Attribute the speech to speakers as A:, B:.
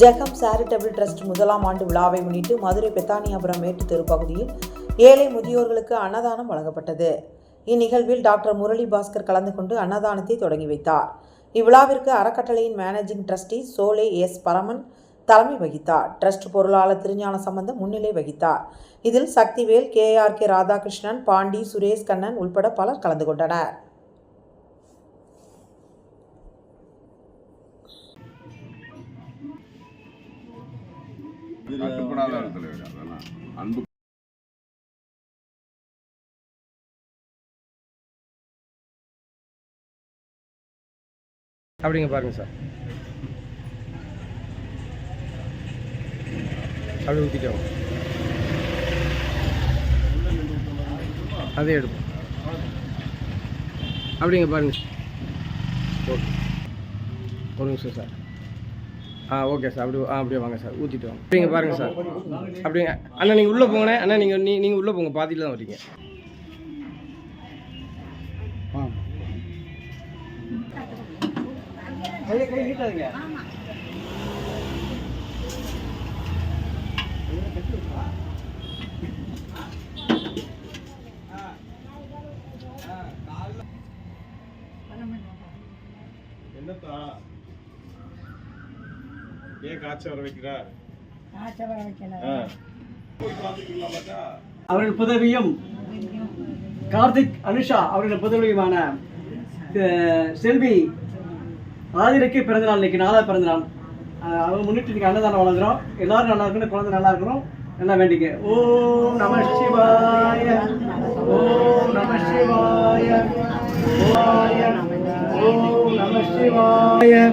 A: Jegam charitable trust முதலாம் ஆண்டு விழாவை முன்னிட்டு மதுரை பெத்தானியாபுரம் மேட்டு தெரு பகுதியில் ஏழை முதியோர்களுக்கு அன்னதானம் வழங்கப்பட்டது. இந்நிகழ்வில் டாக்டர் முரளி பாஸ்கர் கலந்து கொண்டு அன்னதானத்தை தொடங்கி வைத்தார். இவ்விழாவிற்கு அறக்கட்டளையின் மேனேஜிங் ட்ரஸ்டி சோலே எஸ் பரமன் தலைமை வகித்தார். ட்ரஸ்ட் பொருளாளர் திருஞான சம்பந்தம் முன்னிலை வகித்தார். இதில் Sakthivel K R K Radhakrishnan Pandi Suresh Kannan உள்பட பலர் கலந்து கொண்டனர்.
B: கட்டுப்படாத இடத்துல இருக்கு அதெல்லாம் அன்பு
C: அப்படிங்க பாருங்க சார். அப்படி ஊற்றிட்டோம் அதே எடுப்போம். அப்படிங்க பாருங்க ஓகே. ஒரு நிமிஷம் சார். ஆ ஓகே சார் அப்படி ஆ அப்படியே வாங்க சார் ஊற்றிட்டு வாங்க. அப்படிங்க பாருங்க சார் அப்படிங்க அண்ணா நீங்கள் உள்ளே போங்கண்ணே. அண்ணா நீங்கள் நீ நீங்கள் உள்ளே போங்க. பாதியில் தான் வரீங்க
D: என்னத்தா ஏன் வர வைக்கிறா? ஆ.
E: அவர்கள் புதவியும் கார்த்திக் அனுஷா அவர்கள் புதவியுமான செல்வி ஆதிரைக்கு பிறந்தநாள் இன்னைக்கு நாளா பிறந்தநாள். அவங்க முன்னிட்டு இன்னைக்கு அன்னதானம் வழங்குறோம். எல்லாரும் நல்லா இருக்கணும் குழந்தை நல்லா இருக்கணும். நல்லா வேண்டிக்க. ஓம் நம சிவாய. ஓம் நம சிவாய. ஓம் நம சிவாய.